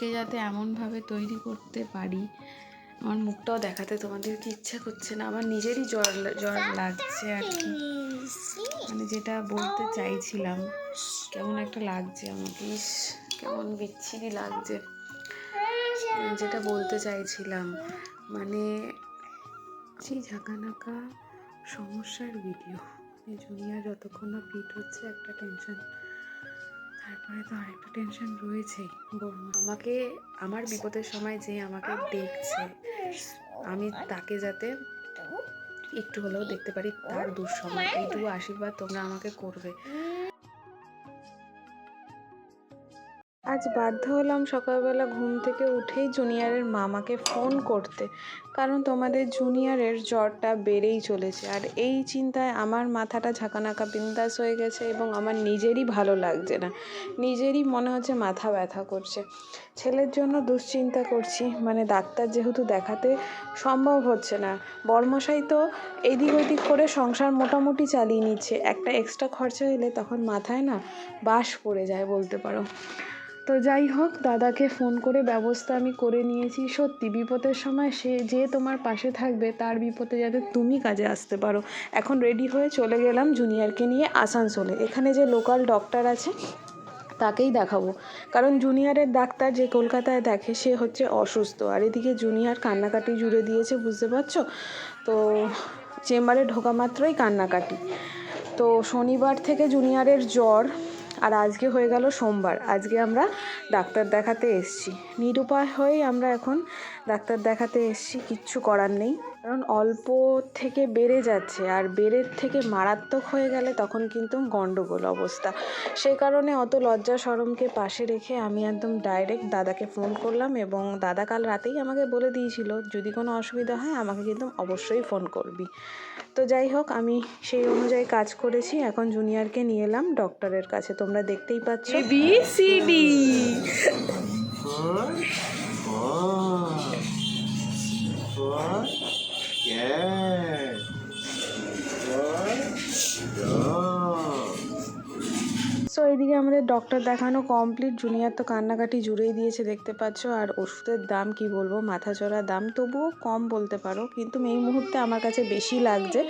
ছেলেকে যাতে এমনভাবে তৈরি করতে পারি। আমার মুখটাও দেখাতে তোমাদেরকে ইচ্ছা করছে না, আমার নিজেরই জ্বর জ্বর লাগছে আর কি। মানে যেটা বলতে চাইছিলাম, কেমন একটা লাগছে আমাকে, ইস, কেমন বিচ্ছিরি লাগছে। যেটা বলতে চাইছিলাম মানে সেই ঝাঁকানাকা সমস্যার ভিডিও জুনিয়ার যতক্ষণ না ফিট হচ্ছে একটা টেনশন তারপরে তো আরেকটা টেনশন রয়েছেই। আমাকে, আমার বিপদের সময় যে আমাকে দেখছে, আমি তাকে যাতে একটু হলেও দেখতে পারি তার দুঃসময়। এইটুকু আশীর্বাদ তোমরা আমাকে করবে। আজ বাধ্য হলাম সকালবেলা ঘুম থেকে উঠেই জুনিয়রের মামাকে ফোন করতে, কারণ তোমাদের জুনিয়রের জ্বরটা বেড়েই চলেছে। আর এই চিন্তায় আমার মাথাটা ঝাঁকানাকা বিন্দাস হয়ে গেছে এবং আমার নিজেরই ভালো লাগছে না। নিজেরই মনে হচ্ছে মাথা ব্যথা করছে। ছেলের জন্য দুশ্চিন্তা করছি মানে ডাক্তার যেহেতু দেখাতে সম্ভব হচ্ছে না। বর্মশাই তো এদিক ওদিক করে সংসার মোটামুটি চালিয়ে নিচ্ছে। একটা এক্সট্রা খরচা এলে তখন মাথায় না বাস পড়ে যায় বলতে পারো। তো যাই হোক, দাদাকে ফোন করে ব্যবস্থা আমি করে নিয়েছি। সত্যি বিপদের সময় সে যে তোমার পাশে থাকবে, তার বিপদে যাতে তুমি কাজে আসতে পারো। এখন রেডি হয়ে চলে গেলাম জুনিয়রকে নিয়ে আসানসোলে। এখানে যে লোকাল ডক্টর আছে, তাকেই দেখাবো। কারণ জুনিয়রের ডাক্তার যে কলকাতায় দেখে, সে হচ্ছে অসুস্থ। আর এদিকে জুনিয়র কান্নাকাটি জুড়ে দিয়েছে, বুঝতে পারছ? তো চেম্বারে ঢোকা মাত্রই কান্নাকাটি। তো শনিবার থেকে জুনিয়রের জ্বর আর আজকে হয়ে গেল সোমবার। আজকে আমরা ডাক্তার দেখাতে এসছি। নিরুপায় হয়েই আমরা এখন ডাক্তার দেখাতে এসছি, কিচ্ছু করার নেই। কারণ অল্প থেকে বেড়ে যাচ্ছে আর বেড়ের থেকে মারাত্মক হয়ে গেলে তখন কিন্তু গণ্ডগোল অবস্থা। সেই কারণে অত লজ্জা সরমকে পাশে রেখে আমি একদম ডাইরেক্ট দাদাকে ফোন করলাম এবং দাদা কাল রাতেই আমাকে বলে দিয়েছিল যদি কোনো অসুবিধা হয় আমাকে কিন্তু অবশ্যই ফোন করবি। তো যাই হোক আমি সেই অনুযায়ী কাজ করেছি। এখন জুনিয়রকে নিয়ে এলাম ডক্টরের কাছে। তোমরা দেখতেই পাচ্ছ। B C D Four, four, four, so এইদিকে আমাদের ডক্টর দেখানো কমপ্লিট জুনিয়র তো কান্নাকাটি জুড়েই দিয়েছে, দেখতে পাচ্ছ। আর ওষুধের দাম কি বলব? মাথা চড়া দাম, তবুও কম বলতে পারো। কিন্তু এই মুহূর্তে আমার কাছে বেশি লাগছে।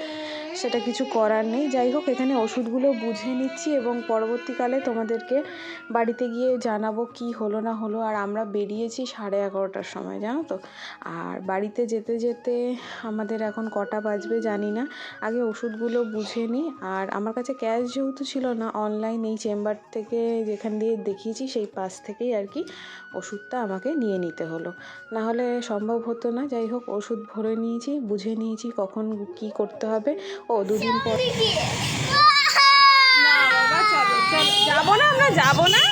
সেটা কিছু করার নেই। যাই হোক, এখানে ওষুধগুলো বুঝে নিচ্ছি এবং পরবর্তীকালে তোমাদেরকে বাড়িতে গিয়ে জানাব কি হলো না হলো। আর আমরা বেরিয়েছি সাড়ে এগারোটার সময়, জানো তো? আর বাড়িতে যেতে যেতে আমাদের এখন কটা বাজবে জানি না। আগে ওষুধগুলো বুঝে নিই। আর আমার কাছে ক্যাশ যেহেতু ছিল না, অনলাইন এই চেম্বার থেকে যেখান দিয়ে দেখিয়েছি, সেই পাশ থেকেই আর কি ওষুধটা আমাকে নিয়ে নিতে হলো। না হলে সম্ভব হতো না। যাই হোক, ওষুধ ভরে নিয়েছি, বুঝে নিয়েছি কখন কি করতে হবে। ও দুদিন পর। যাব না আমরা যাব না।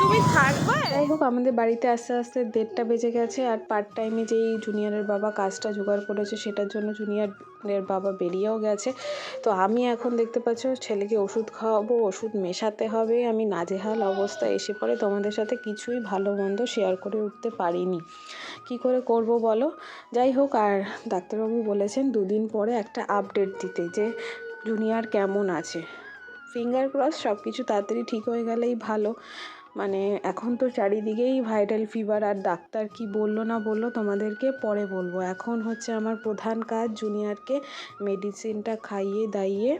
তুমি থাকবে? যাই হোক আমাদের বাড়িতে আস্তে আস্তে দেড়টা বেজে গেছে আর পার্ট টাইমে যেই জুনিয়রের বাবা কাজটা জোগাড় করেছে সেটার জন্য জুনিয়রের বাবা বেরিয়েও গেছে। তো আমি এখন দেখতে পাচ্ছ ছেলেকে ওষুধ খাওয়াবো ওষুধ মেশাতে হবে। আমি নাজেহাল অবস্থায় এসে পড়ে তোমাদের সাথে কিছুই ভালো মন্দ শেয়ার করে উঠতে পারিনি। কি করে করব বলো? যাই হোক, আর ডাক্তারবাবু বলেছেন দুদিন পরে একটা আপডেট দিতে যে জুনিয়র কেমন আছে। ফিঙ্গার ক্রস সব কিছু তাড়াতাড়ি ঠিক হয়ে গেলেই ভালো। মানে এখন তো চারিদিকেই ভাইরাল ফিভার আর ডাক্তার কি বলল না বলল তোমাদেরকে পরে বলব। এখন হচ্ছে আমার প্রধান কাজ জুনিয়রকে মেডিসিনটা খাইয়ে দাইয়ে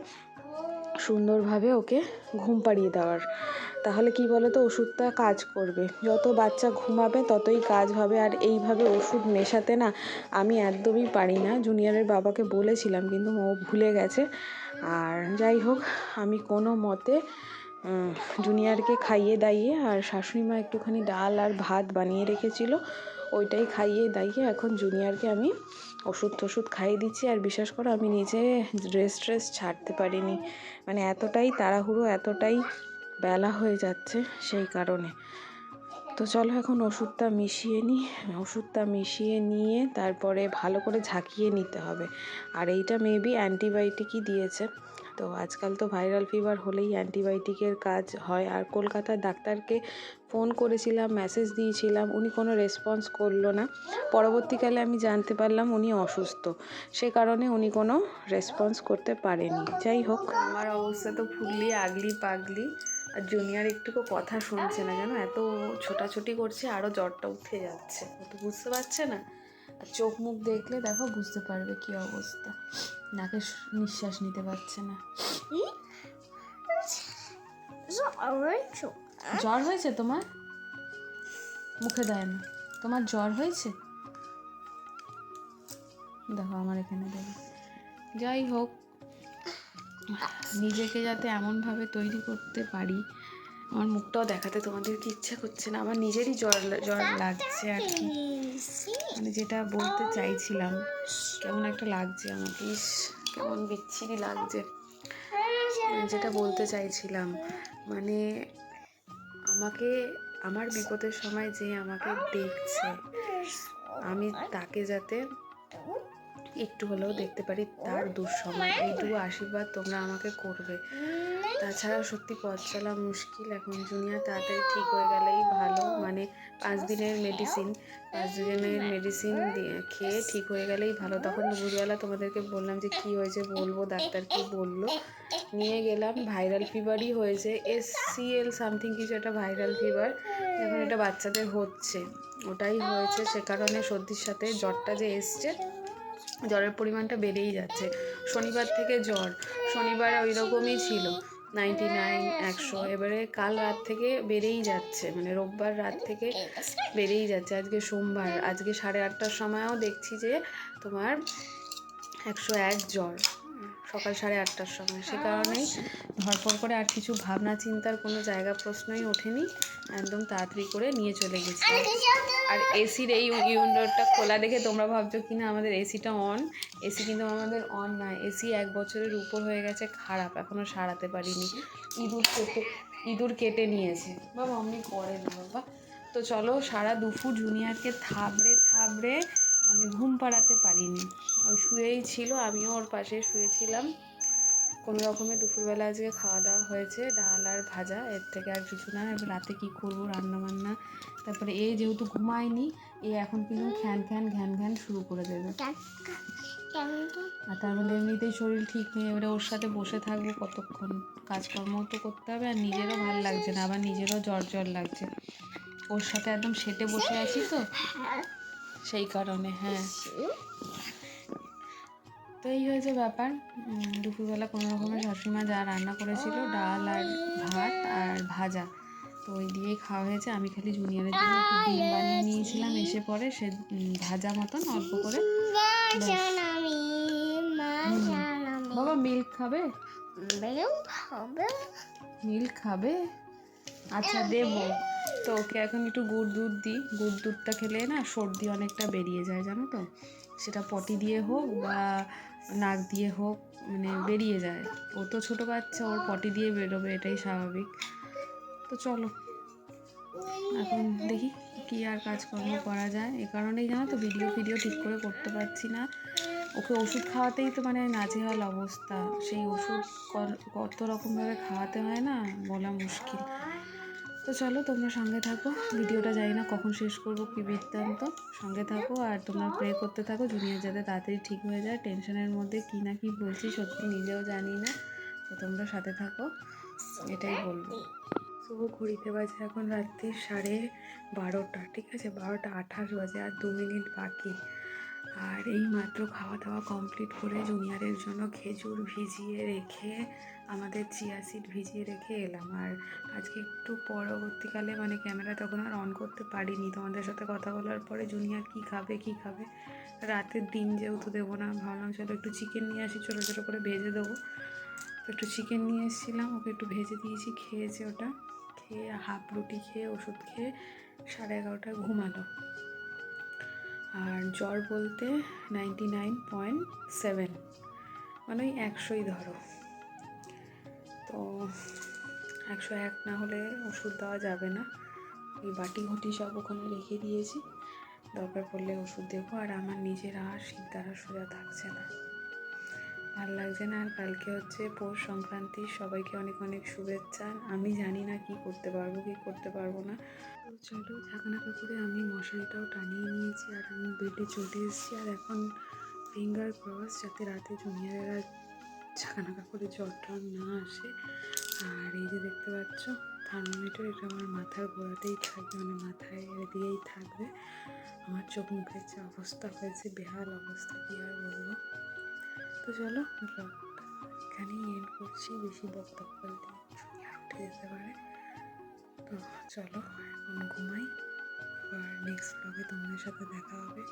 সুন্দরভাবে ওকে ঘুম পাড়িয়ে দেওয়ার। তাহলে কি বলো তো ওষুধটা কাজ করবে। যত বাচ্চা ঘুমাবে, ততই কাজ হবে। আর এইভাবে ওষুধ মেশাতে না আমি একদমই পারি না। জুনিয়রের বাবাকে বলেছিলাম, কিন্তু ও ভুলে গেছে। আর যাই হোক, আমি কোনো মতে জুনিয়রকে খাইয়ে দাইয়ে আর শাশুড়ি মা একটুখানি ডাল আর ভাত বানিয়ে রেখেছিল, ওইটাই খাইয়ে দাইয়ে এখন জুনিয়রকে আমি ওষুধ টষুধ খাইয়ে দিচ্ছি আর বিশ্বাস করো আমি নিজে ড্রেস ট্রেস ছাড়তে পারিনি। মানে এতটাই তাড়াহুড়ো, এতটাই বেলা হয়ে যাচ্ছে সেই কারণে। তো চলো এখন ওষুধটা মিশিয়ে নিই ওষুধটা মিশিয়ে নিয়ে তারপরে ভালো করে ঝাঁকিয়ে নিতে হবে। আর এইটা মেবি অ্যান্টিবায়োটিকই দিয়েছে। তো আজকাল তো ভাইরাল ফিভার হলেই অ্যান্টিবায়োটিকের কাজ হয়। আর কলকাতার ডাক্তারকে ফোন করেছিলাম মেসেজ দিয়েছিলাম, উনি কোনো রেসপন্স করল না। পরবর্তীকালে আমি জানতে পারলাম উনি অসুস্থ। সে কারণে উনি কোনো রেসপন্স করতে পারেনি যাই হোক। আমার অবস্থা তো ফুললি আগলি, পাগলি। আর জুনিয়র একটুকু কথা শুনছে না জানো? এত ছোটাছুটি করছে আরও জ্বরটা উঠে যাচ্ছে। তো বুঝতে পারছে না। আর চোখ মুখ দেখলে দেখো বুঝতে পারবে কি অবস্থা। নাকে নিঃশ্বাস নিতে পারছে না। জ্বর হয়েছে তোমার? মুখে দেয় না। তোমার জ্বর হয়েছে? দেখো আমার এখানে দেখো। যাই হোক নিজেকে যাতে এমনভাবে তৈরি করতে পারি আমার মুখটাও দেখাতে তোমাদেরকে ইচ্ছা করছে না, আমার নিজেরই জ্বর জ্বর লাগছে আর কি। মানে যেটা বলতে চাইছিলাম, কেমন একটা লাগছে আমাকে, ইস, কেমন বিচ্ছিরি লাগছে। মানে যেটা বলতে চাইছিলাম মানে আমাকে, আমার বিপদের সময় যে আমাকে দেখছে, আমি তাকে যাতে একটু হলেও দেখতে পারি, তার দুঃসময় এইটুকু আশীর্বাদ তোমরা আমাকে করবে। তাছাড়া সত্যি পথ চলা মুশকিল। এখন জুনিয়র তাড়াতাড়ি ঠিক হয়ে গেলেই ভালো। মানে পাঁচ দিনের মেডিসিন পাঁচ দিনের মেডিসিন খেয়ে ঠিক হয়ে গেলেই ভালো। তখন দুপুরবেলা তোমাদেরকে বললাম যে, কি হয়েছে বলব? ডাক্তার কি বলল? নিয়ে গেলাম। ভাইরাল ফিভারই হয়েছে। এস সি এল সামথিং কিছু একটা ভাইরাল ফিভার এখন এটা বাচ্চাদের হচ্ছে। ওটাই হয়েছে। সে কারণে সর্দির সাথে জ্বরটা যে এসছে, জ্বরের পরিমাণটা বেড়েই যাচ্ছে। শনিবার থেকে জ্বর। শনিবার ওই রকমই ছিল। নাইনটি নাইন একশো। এবারে কাল রাত থেকে বেড়েই যাচ্ছে মানে রোববার রাত থেকে বেড়েই যাচ্ছে। আজকে সোমবার আজকে সাড়ে আটটার সময়ও দেখছি যে তোমার একশো এক জ্বর। সকাল সাড়ে আটটার সময়। সে কারণেই ধরপড় করে আর কিছু ভাবনা, চিন্তার কোনো জায়গা, প্রশ্নই ওঠেনি। একদম তাড়াতাড়ি করে নিয়ে চলে গেছি। আর এসির এই উইন্ডোটা খোলা দেখে তোমরা ভাবছ কি না আমাদের এসিটা অন এসি কিন্তু আমাদের অন না এসি এক বছরের উপর হয়ে গেছে, খারাপ। এখনও সারাতে পারিনি। ইঁদুর কেটে ইঁদুর কেটে নিয়েছে। বাবা, অমনি করে না বাবা। তো চলো সারা দুপুর জুনিয়রকে থাবড়ে থাবড়ে আমি ঘুম পাড়াতে পারিনি। ওই শুয়েই ছিল, আমিও ওর পাশে শুয়েছিলাম। কোনো রকমে দুপুরবেলা আজকে খাওয়া দাওয়া হয়েছে, ডাল আর ভাজা, এর থেকে আর কিছু না। এবার রাতে কী করব রান্না বান্না তারপরে এ যেহেতু ঘুমায়নি, এ এখন কিন্তু খ্যান খ্যান ঘ্যান ঘ্যান শুরু করে দেবে। আর তার মধ্যে এমনিতেই শরীর ঠিক নেই, এবারে ওর সাথে বসে থাকব কতক্ষণ? কাজকর্ম তো করতে হবে, আর নিজেরও ভালো লাগছে না, আবার নিজেরও জ্বর জ্বর লাগছে। ওর সাথে একদম সেটে বসে আছি তো। সেই কারণে হ্যাঁ। তো এই হয়েছে ব্যাপার। দুপুরবেলা কোনো রকমের শাশুড়িমা যা রান্না করেছিল ডাল আর ভাত আর ভাজা। তো ওই দিয়েই খাওয়া হয়েছে। আমি খালি জুনিয়রের জন্য ডিম বানিয়ে নিয়েছিলাম। এসে পরে সে ভাজা মতন অল্প করে বাবা মিল্ক খাবে। মিল্ক খাবে? আচ্ছা দেবো। তো ওকে এখন একটু গুড় দুধ দিই। গুড় দুধটা খেলে না সর্দি অনেকটা বেরিয়ে যায়, জানো তো? সেটা পটি দিয়ে হোক বা নাক দিয়ে হোক মানে বেরিয়ে যায়। ও তো ছোটো বাচ্চা, ওর পটি দিয়ে বেরোবে, এটাই স্বাভাবিক। তো চলো, এখন দেখি কি আর কাজকর্ম করা যায়। এ কারণেই জানো তো ভিডিও ফিডিও ঠিক করে করতে পারছি না। ওকে ওষুধ খাওয়াতেই তো মানে নাজেহাল অবস্থা। সেই ওষুধ কত রকমভাবে খাওয়াতে হয় না, বলা মুশকিল। তো চলো তোমরা সঙ্গে থাকো। ভিডিওটা জানি না কখন শেষ করব, কি বৃত্তান্ত। সঙ্গে থাকো আর তোমরা প্রে করতে থাকো জুনিয়র যাতে তাড়াতাড়ি ঠিক হয়ে যায়। টেনশনের মধ্যে কি না কি বলছি সত্যি নিজেও জানি না। তো তোমরা সাথে থাকো, এটাই বলব। শুভ ঘড়িতে বাজে এখন রাত্রি সাড়ে বারোটা, ঠিক আছে? বারোটা আঠাশ বাজে আর দু মিনিট বাকি। আর এই মাত্র খাওয়া দাওয়া কমপ্লিট করে জুনিয়রের জন্য খেজুর ভিজিয়ে রেখে, আমাদের চিয়া সিড ভিজিয়ে রেখে এলাম। আর আজকে একটু পরবর্তীকালে মানে ক্যামেরা তখন আর অন করতে পারিনি। তোমাদের সাথে কথা বলার পরে জুনিয়র কী খাবে কী খাবে? রাতের দিন যেহেতু দেবো না, ভাবলাম চলো একটু চিকেন নিয়ে আসি ছোটো ছোটো করে ভেজে দেবো। একটু চিকেন নিয়ে এসেছিলাম, ওকে একটু ভেজে দিয়েছি, খেয়েছে ওটা। খেয়ে হাফ রুটি খেয়ে ওষুধ খেয়ে সাড়ে এগারোটায় ঘুমালো। আর জ্বর বলতে নাইনটি নাইন পয়েন্ট সেভেন মানে ওই একশোই ধরো। তো একশো এক না হলে ওষুধ দেওয়া যাবে না। ওই বাটি ঘটি সব ওখানে রেখে দিয়েছি। দরকার পড়লে ওষুধ দেবো। আর আমার নিজের আর শীত দ্বারা সোজা থাকছে না। ভালো লাগছে না, আর কালকে হচ্ছে পৌষ সংক্রান্তি, সবাইকে অনেক অনেক শুভেচ্ছা। আমি জানি না কি করতে পারব, কি করতে পারব না। তো চলো ঝাঁকানাকা করে আমি মশারিটাও টানিয়ে নিয়েছি, আর আমি বেডে চলে এসেছি, আর এখন ফিঙ্গার ক্রস যাতে রাতে জুনিয়রেরা ঝাঁকানাকা করে জ্বর টর না আসে। আর এই যে দেখতে পাচ্ছ থার্মোমিটার এটা আমার মাথার গোড়াতেই থাকবে মানে মাথায় দিয়েই থাকবে। আমার চোখ মুখের যে অবস্থা হয়েছে, বেহাল অবস্থা, কী আর বলব। তো চলো, এখানেই এন্ড করছি। বেশি বক বক করলে উঠে যেতে পারে। তো চলো, এখন ঘুমাই। আবার নেক্সট ব্লগে তোমাদের সাথে দেখা হবে।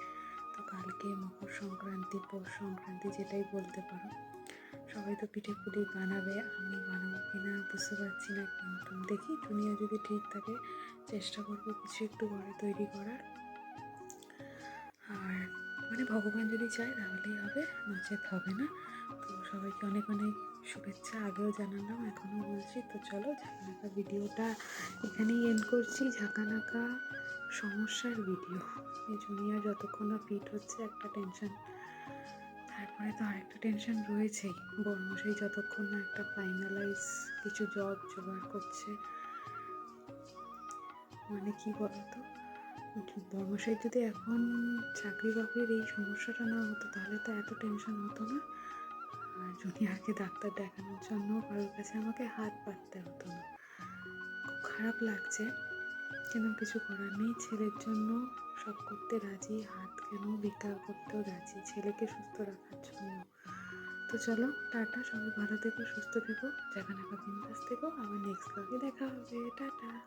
তো কালকে মকর সংক্রান্তি, পৌষ সংক্রান্তি যেটাই বলতে পারো। সবাই তো পিঠে পুলি বানাবে, আমি বানাবো কি না বুঝতে পারছি না, কিন্তু দেখি জুনিয়া যদি ঠিক থাকে, চেষ্টা করব কিছু একটু ঘরে তৈরি করার। আর মানে ভগবান যদি চায় তাহলেই হবে নচেত হবে না। তো সবাইকে অনেক অনেক শুভেচ্ছা, আগেও জানালাম, এখনও বলছি। তো চলো, ঝাঁকানাকা ভিডিওটা এখানেই এন্ড করছি। ঝাঁকানাকা সমস্যার ভিডিও। এই জুনিয়া যতক্ষণ না ফিট হচ্ছে, একটা টেনশন তারপরে তো আরেকটা টেনশন রয়েছেই। বর্মশাই যতক্ষণ না একটা ফাইনালাইজ কিছু জব জোগাড় করছে। মানে কি বলতো? বর্মশাই যদি এখন চাকরি বাকরির এই সমস্যাটা না হতো, তাহলে তো এত টেনশন হতো না। আর জুনিয়ারকে ডাক্তার দেখানোর জন্য কারোর কাছে আমাকে হাত পাততে হতো না। খুব খারাপ লাগছে। কেন কিছু করার নেই? ছেলের জন্য সব করতে রাজি, হাত কেন বিকার করতেও রাজি? ছেলেকে সুস্থ রাখার জন্য। তো চলো, টাটা, সবাই ভালো থেকো, সুস্থ থেকো যেখানে বিন্দাস থেকো, আবার নেক্সট ব্লগে দেখা হবে। টাটা।